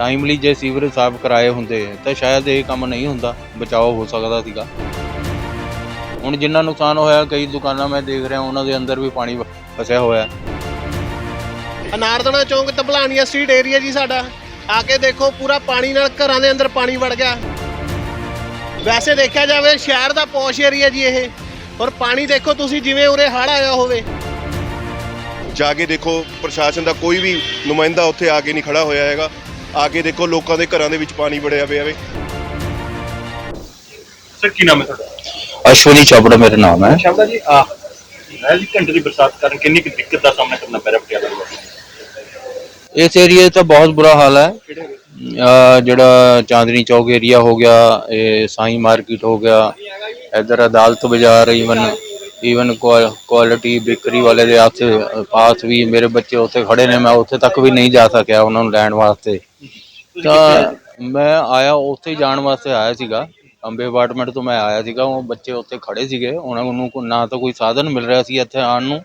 Timely ਜੇ sewerage ਸਾਫ਼ ਕਰਾਏ ਹੁੰਦੇ ਤਾਂ ਸ਼ਾਇਦ ਇਹ ਕੰਮ ਨਹੀਂ ਹੁੰਦਾ ਬਚਾਓ ਹੋ ਸਕਦਾ ਸੀਗਾ। ਹੁਣ ਜਿੰਨਾ ਨੁਕਸਾਨ ਹੋਇਆ ਕਈ ਦੁਕਾਨਾਂ ਮੈਂ ਦੇਖ ਰਿਹਾ ਉਹਨਾਂ ਦੇ ਅੰਦਰ ਵੀ ਪਾਣੀ ਫਸਿਆ ਹੋਇਆ। ਹੈ ਅਨਾਰਦਨਾ ਚੌਂਕ ਤਬਲਾਨੀਆ ਸਟਰੀਟ ਏਰੀਆ ਜੀ ਸਾਡਾ। ਆ ਕੇ ਦੇਖੋ ਪੂਰਾ ਪਾਣੀ ਨਾਲ ਘਰਾਂ ਦੇ ਅੰਦਰ ਪਾਣੀ ਵੜ ਗਿਆ। ਵੈਸੇ ਦੇਖਿਆ ਜਾਵੇ ਸ਼ਹਿਰ ਦਾ ਪੌਸ਼ ਏਰੀਆ ਜੀ ਇਹ। ਔਰ ਪਾਣੀ ਦੇਖੋ ਤੁਸੀਂ ਜਿਵੇਂ ਉਰੇ ਹੜ੍ਹ ਆਇਆ ਹੋਵੇ। ਜਾ ਕੇ ਦੇਖੋ ਪ੍ਰਸ਼ਾਸਨ ਦਾ ਕੋਈ ਵੀ ਨੁਮਾਇੰਦਾ ਉੱਥੇ ਆ ਕੇ ਨਹੀਂ ਖੜਾ ਹੋਇਆ ਹੈਗਾ। ਆ ਕੇ ਦੇਖੋ ਲੋਕਾਂ ਦੇ ਘਰਾਂ ਦੇ ਵਿੱਚ ਪਾਣੀ ਵੜਿਆ ਪਿਆ ਵੇ। ਸਰ ਕੀ ਨਾਮ ਹੈ ਤੁਹਾਡਾ? ਅਸ਼ਵਨੀ ਚੋਪੜਾ ਮੇਰਾ ਨਾਮ ਹੈ। ਸ਼ਾਮਦਾ ਜੀ ਆ ਮੈਂ ਜੀ ਘੰਟੇ ਦੀ ਬਰਸਾਤ ਕਾਰਨ ਕਿੰਨੀ ਕੁ ਦਿੱਕਤ ਦਾ ਸਾਹਮਣਾ ਕਰਨਾ ਪੈ ਰਿਹਾ ਪਟਿਆਲਾ ਦੇ ਨੂੰ? ਇਸ 'ਚ ਤਾਂ ਬਹੁਤ ਬੁਰਾ ਹਾਲ ਹੈ। ਅਹ ਜਿਹੜਾ ਚਾਂਦਨੀ ਚੌਕ ਏਰੀਆ ਹੋ ਗਿਆ ਇਹ ਸਾਈ ਮਾਰਕੀਟ ਹੋ ਗਿਆ ਇਧਰ ਅਦਾਲਤ ਬਾਜ਼ਾਰ ਈਵਨ ਈਵਨ ਕੁਆਲਿਟੀ ਬੇਕਰੀ ਵਾਲੇ ਦੇ ਆਸ ਪਾਸ ਵੀ ਮੇਰੇ ਬੱਚੇ ਉੱਥੇ ਖੜੇ ਨੇ ਮੈਂ ਉੱਥੇ ਤੱਕ ਵੀ ਨਹੀਂ ਜਾ ਸਕਿਆ ਉਹਨਾਂ ਨੂੰ ਲੈਣ ਵਾਸਤੇ। ਤਾਂ ਮੈਂ ਆਇਆ ਉੱਥੇ ਜਾਣ ਵਾਸਤੇ ਆਇਆ ਸੀਗਾ। ਅੰਬੇ ਅਪਾਰਟਮੈਂਟ ਤੋਂ ਮੈਂ ਆਇਆ ਸੀਗਾ ਉਹ ਬੱਚੇ ਉੱਥੇ ਖੜੇ ਸੀਗੇ। ਉਹਨਾਂ ਨੂੰ ਨਾ ਤਾਂ ਕੋਈ ਸਾਧਨ ਮਿਲ ਰਿਹਾ ਸੀ ਇੱਥੇ ਆਉਣ ਨੂੰ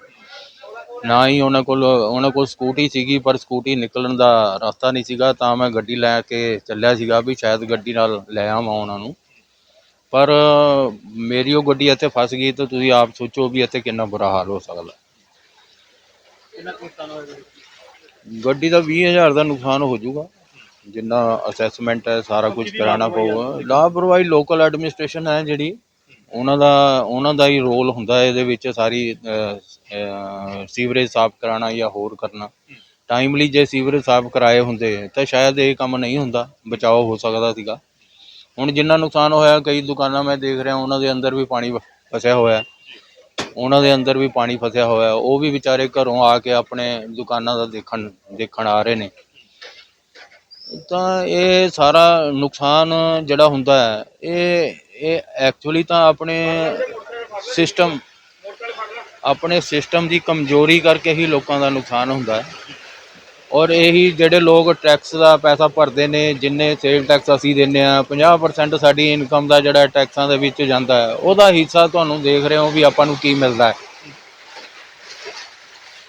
ਨਾ ਹੀ ਉਹਨਾਂ ਕੋਲ ਉਹਨਾਂ ਕੋਲ ਸਕੂਟੀ ਸੀਗੀ ਪਰ ਸਕੂਟੀ ਨਿਕਲਣ ਦਾ ਰਸਤਾ ਨਹੀਂ ਸੀਗਾ। ਤਾਂ ਮੈਂ ਗੱਡੀ ਲੈ ਕੇ ਚੱਲਿਆ ਸੀਗਾ ਵੀ ਸ਼ਾਇਦ ਗੱਡੀ ਨਾਲ ਲੈ ਆਵਾਂ ਉਹਨਾਂ ਨੂੰ। ਪਰ ਮੇਰੀ ਉਹ ਗੱਡੀ ਇੱਥੇ ਫਸ ਗਈ ਤਾਂ ਤੁਸੀਂ ਆਪ ਸੋਚੋ ਵੀ ਇੱਥੇ ਕਿੰਨਾ ਬੁਰਾ ਹਾਲ ਹੋ ਸਕਦਾ। ਗੱਡੀ ਦਾ 20000 ਦਾ ਨੁਕਸਾਨ ਹੋ ਜਾਊਗਾ। ਜਿੰਨਾ ਅਸੈਸਮੈਂਟ ਹੈ ਸਾਰਾ ਕੁਝ ਕਰਾਉਣਾ ਪਊਗਾ। ਲਾਪਰਵਾਹੀ ਲੋਕਲ ਐਡਮਿਨਿਸਟ੍ਰੇਸ਼ਨ ਹੈ ਜਿਹੜੀ। ਉਹਨਾਂ ਦਾ ਉਹਨਾਂ ਦਾ ਹੀ ਰੋਲ ਹੁੰਦਾ ਹੈ ਇਹਦੇ ਵਿੱਚ ਸਾਰੀ ਸੀਵਰੇਜ ਸਾਫ਼ ਕਰਾਉਣਾ ਜਾਂ ਹੋਰ ਕਰਨਾ। ਟਾਈਮਲੀ ਜੇ ਸੀਵਰੇਜ ਸਾਫ਼ ਕਰਾਏ ਹੁੰਦੇ ਤਾਂ ਸ਼ਾਇਦ ਇਹ ਕੰਮ ਨਹੀਂ ਹੁੰਦਾ ਬਚਾਓ ਹੋ ਸਕਦਾ ਸੀਗਾ। ਹੁਣ ਜਿੰਨਾ ਨੁਕਸਾਨ ਹੋਇਆ, ਕਈ ਦੁਕਾਨਾਂ ਮੈਂ ਦੇਖ ਰਿਹਾ, ਉਹਨਾਂ ਦੇ ਅੰਦਰ ਵੀ ਪਾਣੀ ਫਸਿਆ ਹੋਇਆ। ਉਹਨਾਂ ਦੇ ਅੰਦਰ ਵੀ ਪਾਣੀ ਫਸਿਆ ਹੋਇਆ। ਉਹ ਵੀ ਵਿਚਾਰੇ ਘਰੋਂ ਆ ਕੇ ਆਪਣੇ ਦੁਕਾਨਾਂ ਦਾ ਦੇਖਣ ਦੇਖਣ ਆ ਰਹੇ ਨੇ। ਤਾਂ ਇਹ ਸਾਰਾ ਨੁਕਸਾਨ ਜਿਹੜਾ ਹੁੰਦਾ ਹੈ, ਇਹ ਇਹ ਐਕਚੁਅਲੀ ਤਾਂ ਆਪਣੇ ਸਿਸਟਮ ਆਪਣੇ ਸਿਸਟਮ ਦੀ ਕਮਜ਼ੋਰੀ ਕਰਕੇ ਹੀ ਲੋਕਾਂ ਦਾ ਨੁਕਸਾਨ ਹੁੰਦਾ ਹੈ। ਔਰ ਇਹੀ ਜਿਹੜੇ ਲੋਕ ਟੈਕਸ ਦਾ ਪੈਸਾ ਭਰਦੇ ਨੇ, ਜਿੰਨੇ ਸੇਲ ਟੈਕਸ ਅਸੀਂ ਦਿੰਨੇ ਆ 50% ਸਾਡੀ ਇਨਕਮ ਦਾ ਜਿਹੜਾ ਟੈਕਸਾਂ ਦੇ ਵਿੱਚ ਜਾਂਦਾ ਹੈ, ਉਹਦਾ ਹਿੱਸਾ ਤੁਹਾਨੂੰ ਦੇਖ ਰਹੇ ਹੋ ਵੀ ਆਪਾਂ ਨੂੰ ਕੀ ਮਿਲਦਾ ਹੈ।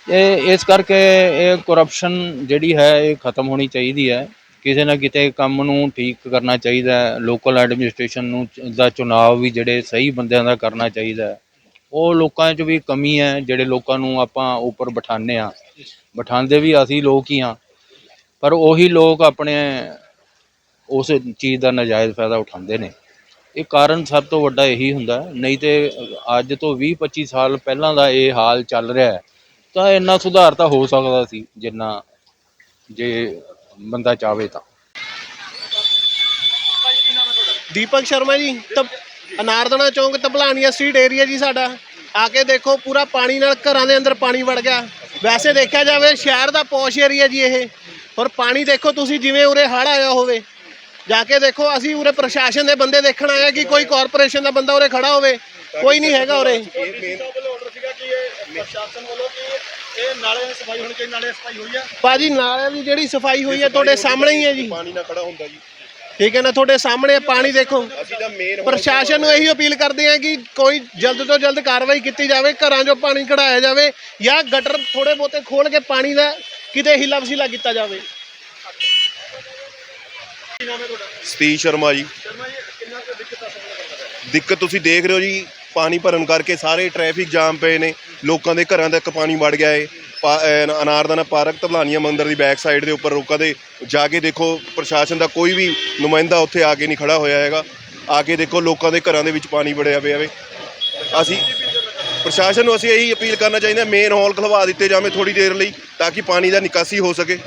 ਇਹ, ਇਸ ਕਰਕੇ ਇਹ ਕਰਪਸ਼ਨ ਜਿਹੜੀ ਹੈ, ਇਹ ਖਤਮ ਹੋਣੀ ਚਾਹੀਦੀ ਹੈ। ਕਿਸੇ ਨਾ ਕਿਤੇ ਕੰਮ ਨੂੰ ਠੀਕ ਕਰਨਾ ਚਾਹੀਦਾ ਹੈ ਲੋਕਲ ਐਡਮਿਨਿਸਟ੍ਰੇਸ਼ਨ ਨੂੰ ਦਾ ਚੁਣਾਵ ਵੀ ਜਿਹੜੇ ਸਹੀ ਬੰਦਿਆਂ ਦਾ ਕਰਨਾ ਚਾਹੀਦਾ ਹੈ। ਉਹ ਲੋਕਾਂ 'ਚ ਵੀ ਕਮੀ ਹੈ, ਜਿਹੜੇ ਲੋਕਾਂ ਨੂੰ ਆਪਾਂ ਉੱਪਰ ਬਿਠਾਉਂਦੇ ਆ ਬਿਠਾਉਂਦੇ ਵੀ ਅਸੀਂ ਲੋਕ ਹੀ ਆ ਪਰ ਉਹੀ ਲੋਕ ਆਪਣੇ ਉਸ ਚੀਜ਼ ਦਾ ਨਜਾਇਜ਼ ਫਾਇਦਾ ਉਠਾਉਂਦੇ ਨੇ। ਇਹ ਕਾਰਨ ਸਭ ਤੋਂ ਵੱਡਾ ਇਹੀ ਹੁੰਦਾ ਨਹੀਂ ਤੇ ਅੱਜ ਤੋਂ 20 25 ਸਾਲ ਪਹਿਲਾਂ ਦਾ ਇਹ ਹਾਲ ਚੱਲ ਰਿਹਾ ਹੈ, ਤਾਂ ਇੰਨਾ ਸੁਧਾਰ ਤਾਂ ਹੋ ਸਕਦਾ ਸੀ, ਜਿੰਨਾ ਜੇ ਬੰਦਾ ਚਾਹਵੇ ਤਾਂ। ਦੀਪਕ ਸ਼ਰਮਾ ਜੀ ਤਬ ਅਨਾਰਦਨਾ ਚੌਂਕ ਤਬਲਾਨੀਆ ਸਟਰੀਟ ਏਰੀਆ ਜੀ ਸਾਡਾ। ਆ ਕੇ ਦੇਖੋ ਪੂਰਾ ਪਾਣੀ ਨਾਲ ਘਰਾਂ ਦੇ ਅੰਦਰ ਪਾਣੀ ਵੜ ਗਿਆ। ਵੈਸੇ ਦੇਖਿਆ ਜਾਵੇ ਸ਼ਹਿਰ ਦਾ ਪੌਸ਼ ਏਰੀਆ ਜੀ ਇਹ। ਔਰ ਪਾਣੀ ਦੇਖੋ ਤੁਸੀਂ ਜਿਵੇਂ ਉਰੇ ਹੜ੍ਹ ਆਇਆ ਹੋਵੇ। ਜਾ ਕੇ ਦੇਖੋ ਅਸੀਂ ਉਰੇ ਪ੍ਰਸ਼ਾਸਨ ਦੇ ਬੰਦੇ ਦੇਖਣ ਆਏ ਕਿ ਕੋਈ ਕਾਰਪੋਰੇਸ਼ਨ ਦਾ ਬੰਦਾ ਉਰੇ ਖੜਾ ਹੋਵੇ। ਕੋਈ ਨਹੀਂ ਹੈਗਾ ਉਰੇ। ਭਾਜੀ ਨਾਲੇ ਦੀ ਜਿਹੜੀ ਸਫ਼ਾਈ ਹੋਈ ਹੈ ਤੁਹਾਡੇ ਸਾਹਮਣੇ ਹੀ ਹੈ ਜੀ। ਪਾਣੀ ਨਾ ਖੜਾ ਹੁੰਦਾ ਜੀ। ਠੀਕ ਹੈ ਨਾ ਤੁਹਾਡੇ ਸਾਹਮਣੇ ਪਾਣੀ ਦੇਖੋ। ਅਸੀਂ ਤਾਂ ਮੇਨ ਪ੍ਰਸ਼ਾਸਨ ਨੂੰ ਇਹੀ ਅਪੀਲ ਕਰਦੇ ਆ ਕਿ ਕੋਈ ਜਲਦ ਤੋਂ ਜਲਦ ਕਾਰਵਾਈ ਕੀਤੀ ਜਾਵੇ ਘਰਾਂ 'ਚੋਂ ਪਾਣੀ ਕਢਾਇਆ ਜਾਵੇ ਜਾਂ ਗਟਰ ਥੋੜੇ ਬਹੁਤੇ ਖੋਲ ਕੇ ਪਾਣੀ ਦਾ ਕਿਤੇ ਹਿੱਲਾ ਵਸੀਲਾ ਕੀਤਾ ਜਾਵੇ। ਸਤੀਸ਼ ਸ਼ਰਮਾ ਜੀ। ਦਿੱਕਤ ਤੁਸੀਂ ਦੇਖ ਰਹੇ ਹੋ ਜੀ ਪਾਣੀ ਭਰਨ ਕਰਕੇ ਸਾਰੇ ਟ੍ਰੈਫਿਕ ਜਾਮ ਪਏ ਨੇ ਲੋਕਾਂ ਦੇ ਘਰਾਂ ਤੱਕ ਪਾਣੀ ਵੜ ਗਿਆ ਏ। ਅਨਾਰਦਾਨਾ ਪਾਰਕ ਧਬਲਾਨੀਆ ਮੰਦਿਰ ਦੀ ਬੈਕ ਸਾਈਡ ਦੇ ਉੱਪਰ ਲੋਕਾਂ ਦੇ, ਜਾ ਕੇ ਦੇਖੋ ਪ੍ਰਸ਼ਾਸਨ ਦਾ ਕੋਈ ਵੀ ਨੁਮਾਇੰਦਾ ਉੱਥੇ ਆ ਕੇ ਨਹੀਂ ਖੜਾ ਹੋਇਆ ਹੈਗਾ। ਆ ਕੇ ਦੇਖੋ ਲੋਕਾਂ ਦੇ ਘਰਾਂ ਦੇ ਵਿੱਚ ਪਾਣੀ ਵੜਿਆ ਪਿਆ ਵੇ। ਅਸੀਂ ਪ੍ਰਸ਼ਾਸਨ ਨੂੰ ਅਸੀਂ ਇਹੀ ਅਪੀਲ ਕਰਨਾ ਚਾਹੀਦਾ ਮੇਨ ਹਾਲ ਖਲਵਾ ਦਿੱਤੇ ਜਾਵੇ ਥੋੜੀ ਦੇਰ ਲਈ, ਤਾਂ ਕਿ ਪਾਣੀ ਦਾ ਨਿਕਾਸੀ ਹੋ ਸਕੇ।